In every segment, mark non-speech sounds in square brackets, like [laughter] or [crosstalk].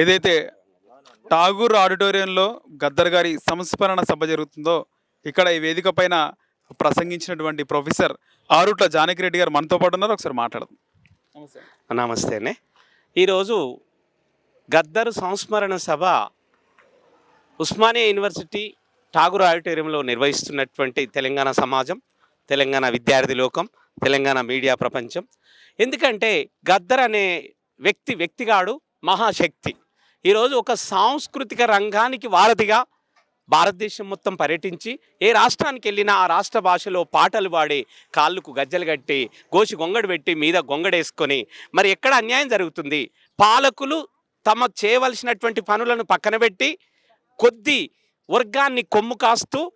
ఏదైతే ఠాగూర్ ఆడిటోరియంలో గద్దర్ గారి సంస్మరణ సభ జరుగుతుందో ఇక్కడ ఈ వేదిక పైన ప్రసంగించినటువంటి ప్రొఫెసర్ ఆరుట్ల జానకి రెడ్డి గారు మనతో పాటు ఉన్నారు. ఒకసారి మాట్లాడదాం. నమస్తే. నమస్తేనే ఈరోజు గద్దర్ సంస్మరణ సభ ఉస్మానియా యూనివర్సిటీ ఠాగూర్ ఆడిటోరియంలో నిర్వహిస్తున్నటువంటి తెలంగాణ సమాజం తెలంగాణ విద్యార్థి లోకం తెలంగాణ మీడియా ప్రపంచం. ఎందుకంటే గద్దర్ అనే వ్యక్తి వ్యక్తిగాడు మహాశక్తి. ఈరోజు ఒక సాంస్కృతిక రంగానికి వారధిగా భారతదేశం మొత్తం పర్యటించి ఏ రాష్ట్రానికి వెళ్ళినా ఆ రాష్ట్ర భాషలో పాటలు పాడి కాళ్ళకు గజ్జలు కట్టి గోసి గొంగడు పెట్టి మీద గొంగడేసుకొని మరి ఎక్కడ అన్యాయం జరుగుతుంది? పాలకులు తమ చేయవలసినటువంటి పనులను పక్కన పెట్టి కొద్ది వర్గాన్ని కొమ్ము కాస్తూ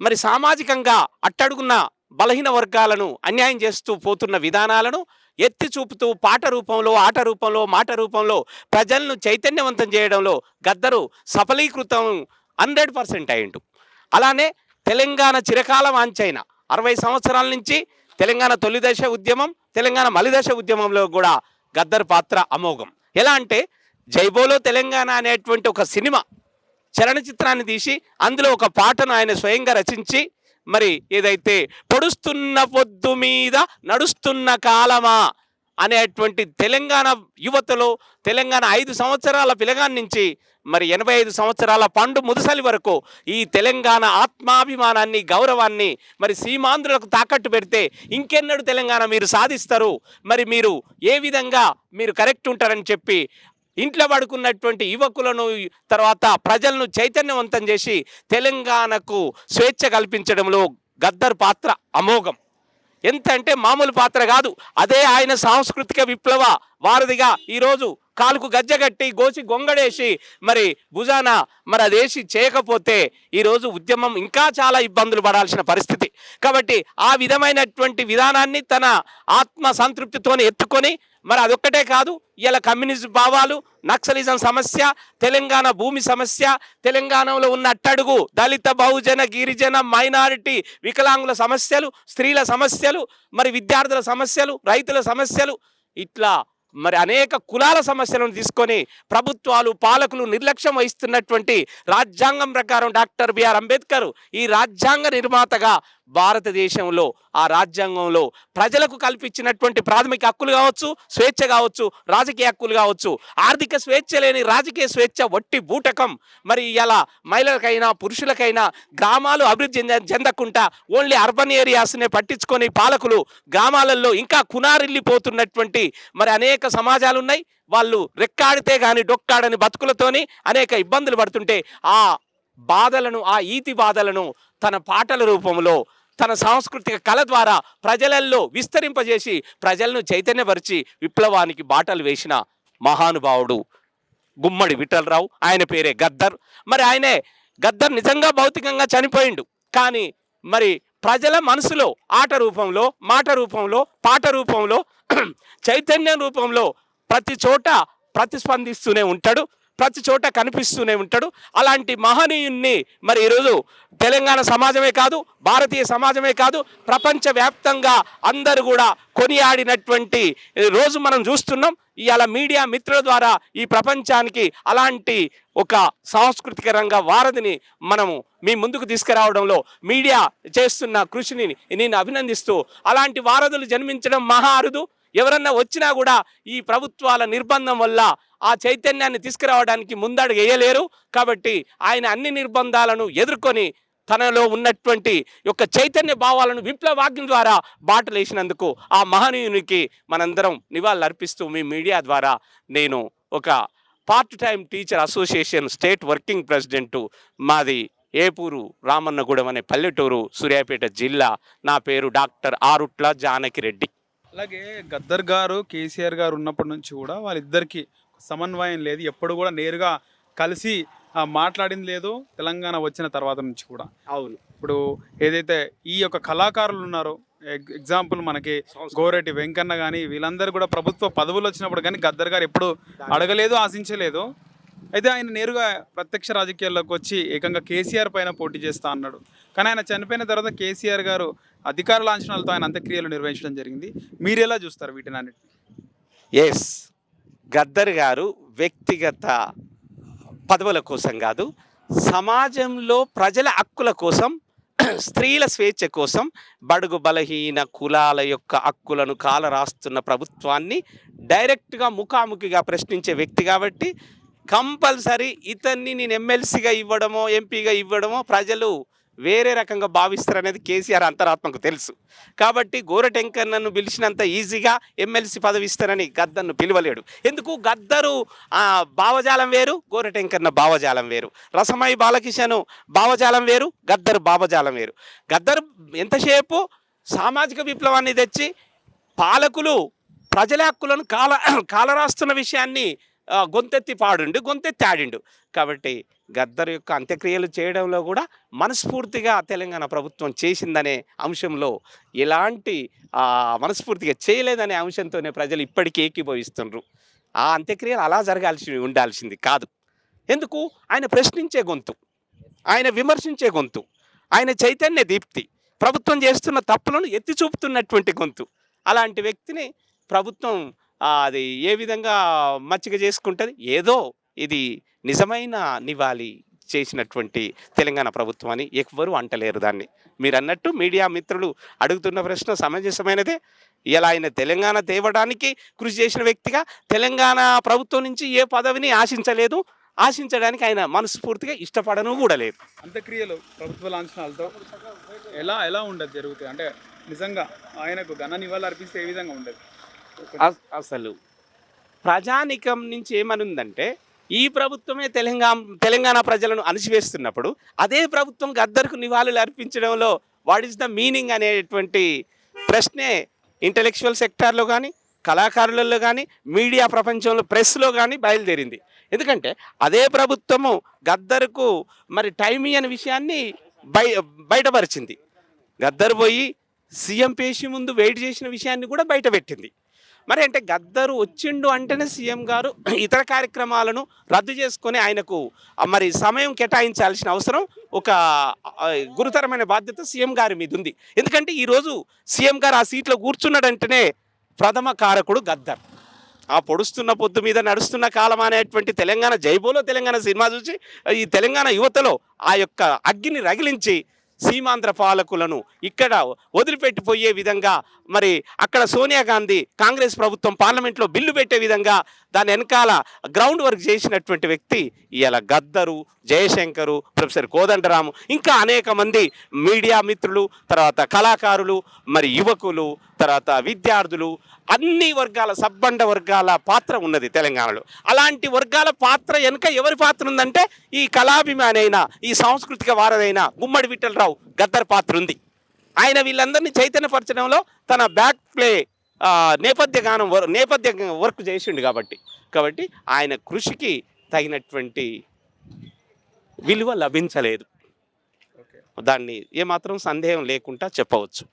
మరి సామాజికంగా అట్టడుగున్న బలహీన వర్గాలను అన్యాయం చేస్తూ పోతున్న విధానాలను ఎత్తి చూపుతూ పాట రూపంలో ఆట రూపంలో మాట రూపంలో ప్రజలను చైతన్యవంతం చేయడంలో గద్దరు సఫలీకృతం హండ్రెడ్ పర్సెంట్ అయిండు అలానే తెలంగాణ చిరకాల వాంచైన అరవై సంవత్సరాల నుంచి తెలంగాణ తొలిదశ ఉద్యమం తెలంగాణ మలిదశ ఉద్యమంలో కూడా గద్దర్ పాత్ర అమోఘం. ఎలా అంటే జైబోలో తెలంగాణ అనేటువంటి ఒక సినిమా చలనచిత్రాన్ని తీసి అందులో ఒక పాటను ఆయన స్వయంగా రచించి మరి ఏదైతే పొడుస్తున్న పొద్దు మీద నడుస్తున్న కాలమా అనేటువంటి తెలంగాణ యువతలో తెలంగాణ ఐదు సంవత్సరాల పిలగాన్ నుంచి మరి ఎనభై ఐదు సంవత్సరాల పండు ముదుసలి వరకు ఈ తెలంగాణ ఆత్మాభిమానాన్ని గౌరవాన్ని మరి సీమాంధ్రులకు తాకట్టు పెడితే ఇంకెన్నడు తెలంగాణ మీరు సాధిస్తారు. మరి మీరు ఏ విధంగా మీరు కరెక్ట్ ఉంటారని చెప్పి ఇంట్లో పడుకున్నటువంటి యువకులను తర్వాత ప్రజలను చైతన్యవంతం చేసి తెలంగాణకు స్వేచ్ఛ కల్పించడంలో గద్దర్ పాత్ర అమోఘం. ఎంత అంటే మామూలు పాత్ర కాదు. అదే ఆయన సాంస్కృతిక విప్లవ వారధిగా ఈరోజు కాలుకు గజ్జగట్టి గోసి గొంగడేసి మరి భుజాన మరి అదేసి చేయకపోతే ఈరోజు ఉద్యమం ఇంకా చాలా ఇబ్బందులు పడాల్సిన పరిస్థితి. కాబట్టి ఆ విధమైనటువంటి విధానాన్ని తన ఆత్మ సంతృప్తితోనే ఎత్తుకొని మరి అదొక్కటే కాదు ఇలా కమ్యూనిస్ట్ భావాలు నక్సలిజం సమస్య తెలంగాణ భూమి సమస్య తెలంగాణలో ఉన్న అట్టడుగు దళిత బహుజన గిరిజన మైనారిటీ వికలాంగుల సమస్యలు స్త్రీల సమస్యలు మరి విద్యార్థుల సమస్యలు రైతుల సమస్యలు ఇట్లా మరి అనేక కులాల సమస్యలను తీసుకొని ప్రభుత్వాలు పాలకులు నిర్లక్ష్యం వహిస్తున్నటువంటి రాజ్యాంగం ప్రకారం డాక్టర్ బిఆర్ అంబేద్కర్ ఈ రాజ్యాంగ నిర్మాతగా భారతదేశంలో ఆ రాజ్యాంగంలో ప్రజలకు కల్పించినటువంటి ప్రాథమిక హక్కులు కావచ్చు స్వేచ్ఛ కావచ్చు రాజకీయ హక్కులు కావచ్చు ఆర్థిక స్వేచ్ఛ లేని రాజకీయ స్వేచ్ఛ వట్టి బూటకం. మరి ఇలా మహిళలకైనా పురుషులకైనా గ్రామాలు అభివృద్ధి చెంద చెందకుండా ఓన్లీ అర్బన్ ఏరియాస్నే పట్టించుకొని పాలకులు గ్రామాలలో ఇంకా కునారిల్లిపోతున్నటువంటి మరి అనేక సమాజాలు ఉన్నాయి వాళ్ళు రెక్కాడితే కానీ డొక్కాడని బతుకులతోని అనేక ఇబ్బందులు పడుతుంటే ఆ బాధలను ఆ ఈతి బాధలను తన పాటల రూపంలో తన సాంస్కృతిక కళ ద్వారా ప్రజలల్లో విస్తరింపజేసి ప్రజలను చైతన్యపరిచి విప్లవానికి బాటలు వేసిన మహానుభావుడు గుమ్మడి విఠలరావు. ఆయన పేరే గద్దర్. మరి ఆయనే గద్దర్ నిజంగా భౌతికంగా చనిపోయిండు. కానీ మరి ప్రజల మనసులో ఆట రూపంలో మాట రూపంలో పాట రూపంలో [clears throat] చైతన్యం రూపంలో ప్రతి చోట ప్రతిస్పందిస్తూనే ఉంటాడు. ప్రతి చోట కనిపిస్తూనే ఉంటాడు. అలాంటి మహనీయుణ్ణి మరి ఈరోజు తెలంగాణ సమాజమే కాదు భారతీయ సమాజమే కాదు ప్రపంచవ్యాప్తంగా అందరూ కూడా కొనియాడినటువంటి రోజు మనం చూస్తున్నాం. ఇవాళ మీడియా మిత్రుల ద్వారా ఈ ప్రపంచానికి అలాంటి ఒక సాంస్కృతిక రంగ వారధిని మనము మీ ముందుకు తీసుకురావడంలో మీడియా చేస్తున్న కృషిని నేను అభినందిస్తూ అలాంటి వారధులు జన్మించడం మహా అరుదు. ఎవరన్నా వచ్చినా కూడా ఈ ప్రభుత్వాల నిర్బంధం వల్ల ఆ చైతన్యాన్ని తీసుకురావడానికి ముందడుగు వేయలేరు. కాబట్టి ఆయన అన్ని నిర్బంధాలను ఎదుర్కొని తనలో ఉన్నటువంటి యొక్క చైతన్య భావాలను విప్లవాగ్ని ద్వారా బాటలేసినందుకు ఆ మహనీయునికి మనందరం నివాళులు అర్పిస్తూ మీ మీడియా ద్వారా నేను ఒక part time teacher association state working president మాది ఏపూరు రామన్నగూడెం అనే పల్లెటూరు సూర్యాపేట జిల్లా. నా పేరు డాక్టర్ ఆరుట్ల జానకి రెడ్డి అలాగే గద్దర్ గారు కేసీఆర్ గారు ఉన్నప్పటి నుంచి కూడా వాళ్ళిద్దరికి సమన్వయం లేదు. ఎప్పుడు కూడా నేరుగా కలిసి మాట్లాడింది లేదు. తెలంగాణ వచ్చిన తర్వాత నుంచి కూడా. అవును. ఇప్పుడు ఏదైతే ఈ యొక్క కళాకారులు ఉన్నారో ఎగ్- ఎగ్జాంపుల్ మనకి గోరెడ్డి వెంకన్న కానీ వీళ్ళందరూ కూడా ప్రభుత్వ పదవులు వచ్చినప్పుడు కానీ గద్దర్ గారు ఎప్పుడు అడగలేదు ఆశించలేదు. అయితే ఆయన నేరుగా ప్రత్యక్ష రాజకీయాల్లోకి వచ్చి ఏకంగా కేసీఆర్ పైన పోటీ చేస్తా అన్నాడు. కానీ ఆయన చనిపోయిన తర్వాత కేసీఆర్ గారు అధికార లాంఛనాలతో ఆయన అంత్యక్రియలు నిర్వహించడం జరిగింది. మీరు ఎలా చూస్తారు వీటిని అన్నిటిని? ఎస్ గద్దర్ గారు వ్యక్తిగత పదవుల కోసం కాదు సమాజంలో ప్రజల హక్కుల కోసం స్త్రీల స్వేచ్ఛ కోసం బడుగు బలహీన కులాల యొక్క హక్కులను కాలరాస్తున్న ప్రభుత్వాన్ని డైరెక్ట్గా ముఖాముఖిగా ప్రశ్నించే వ్యక్తి కాబట్టి కంపల్సరీ ఇతన్ని నేను ఎమ్మెల్సీగా ఇవ్వడమో ఎంపీగా ఇవ్వడమో ప్రజలు వేరే రకంగా భావిస్తారనేది కేసీఆర్ అంతరాత్మకు తెలుసు. కాబట్టి గోరటెంకన్నను పిలిచినంత ఈజీగా ఎమ్మెల్సీ పదవి ఇస్తారని గద్దర్ను పిలవలేడు. ఎందుకు? గద్దరు భావజాలం వేరు గోరటెంకన్న భావజాలం వేరు. రసమై బాలకిషన్ భావజాలం వేరు గద్దరు భావజాలం వేరు. గద్దరు ఎంతసేపు సామాజిక విప్లవాన్ని తెచ్చి పాలకులు ప్రజల హక్కులను కాల కాలరాస్తున్న విషయాన్ని గొంతెత్తి పాడుండు గొంతెత్తి ఆడిండు. కాబట్టి గద్దర్ యొక్క అంత్యక్రియలు చేయడంలో కూడా మనస్ఫూర్తిగా తెలంగాణ ప్రభుత్వం చేసిందనే అంశంలో ఎలాంటి మనస్ఫూర్తిగా చేయలేదనే అంశంతోనే ప్రజలు ఇప్పటికీ ఏకీభవిస్తుండ్రు. ఆ అంత్యక్రియలు అలా జరగాల్సి ఉండాల్సింది కాదు. ఎందుకు? ఆయన ప్రశ్నించే గొంతు. ఆయన విమర్శించే గొంతు. ఆయన చైతన్య దీప్తి. ప్రభుత్వం చేస్తున్న తప్పులను ఎత్తి చూపుతున్నటువంటి గొంతు. అలాంటి వ్యక్తిని ప్రభుత్వం అది ఏ విధంగా మచ్చిక చేసుకుంటుంది? ఏదో ఇది నిజమైన నివాళి చేసినటువంటి తెలంగాణ ప్రభుత్వం అని ఎవ్వరూ అంటలేరు దాన్ని. మీరు అన్నట్టు మీడియా మిత్రులు అడుగుతున్న ప్రశ్న సమంజసమైనదే. ఇలా ఆయన తెలంగాణ తేవడానికి కృషి చేసిన వ్యక్తిగా తెలంగాణ ప్రభుత్వం నుంచి ఏ పదవిని ఆశించలేదు. ఆశించడానికి ఆయన మనస్ఫూర్తిగా ఇష్టపడను కూడా లేదు. అంత్యక్రియలు ప్రభుత్వ లాంఛనాలతో ఎలా ఎలా ఉండదు జరుగుతుంది? అంటే నిజంగా ఆయనకు ఘన నివాళులు అర్పిస్తే ఏ విధంగా ఉండదు? అస్- అసలు ప్రజానికం నుంచి ఏమనుందంటే ఈ ప్రభుత్వమే తెలంగాణ తెలంగాణ ప్రజలను అణిచివేస్తున్నప్పుడు అదే ప్రభుత్వం గద్దర్కు నివాళులు అర్పించడంలో వాట్ ఈస్ ద మీనింగ్ అనేటువంటి ప్రశ్నే ఇంటలెక్చువల్ సెక్టార్లో కానీ కళాకారులలో కానీ మీడియా ప్రపంచంలో ప్రెస్లో కానీ బయలుదేరింది. ఎందుకంటే అదే ప్రభుత్వము గద్దరుకు మరి టైం అనే విషయాన్ని బయ బయటపరిచింది. గద్దర్ పోయి సీఎం పేషి ముందు వెయిట్ చేసిన విషయాన్ని కూడా బయటపెట్టింది మరి అంటే గద్దరు వచ్చిండు అంటేనే సీఎం గారు ఇతర కార్యక్రమాలను రద్దు చేసుకొని ఆయనకు మరి సమయం కేటాయించాల్సిన అవసరం ఒక గురుతరమైన బాధ్యత సీఎం గారి మీద ఉంది ఎందుకంటే ఈరోజు సీఎం గారు ఆ సీట్లో కూర్చున్నాడంటేనే ప్రథమ కారకుడు గద్దర్. ఆ పొడుస్తున్న పొద్దు మీద నడుస్తున్న కాలం అనేటువంటి తెలంగాణ జైబోలో తెలంగాణ సినిమా చూసి ఈ తెలంగాణ యువతలో ఆ యొక్క అగ్గిని రగిలించి సీమాంధ్ర పాలకులను ఇక్కడ వదిలిపెట్టిపోయే విధంగా మరి అక్కడ సోనియా గాంధీ కాంగ్రెస్ ప్రభుత్వం పార్లమెంట్లో బిల్లు పెట్టే విధంగా దాని వెనకాల గ్రౌండ్ వర్క్ చేసినటువంటి వ్యక్తి ఇవాళ గద్దరు జయశంకరు ప్రొఫెసర్ కోదండరాము ఇంకా అనేక మంది మీడియా మిత్రులు తర్వాత కళాకారులు మరి యువకులు తర్వాత విద్యార్థులు అన్ని వర్గాల సబ్బండ వర్గాల పాత్ర ఉన్నది తెలంగాణలో. అలాంటి వర్గాల పాత్ర వెనుక ఎవరి పాత్ర ఉందంటే ఈ కళాభిమానైన ఈ సాంస్కృతిక వారదైన గుమ్మడి విఠలరావు గద్దర్ పాత్ర ఉంది. ఆయన వీళ్ళందరినీ చైతన్యపరచడంలో తన బ్యాక్ ప్లే ఆ, నేపథ్య గానం నేపథ్య వర్క్ చేసిండు కాబట్టి. కాబట్టి ఆయన కృషికి తగినటువంటి విలువ లభించలేదు. దాన్ని ఏమాత్రం సందేహం లేకుండా చెప్పవచ్చు.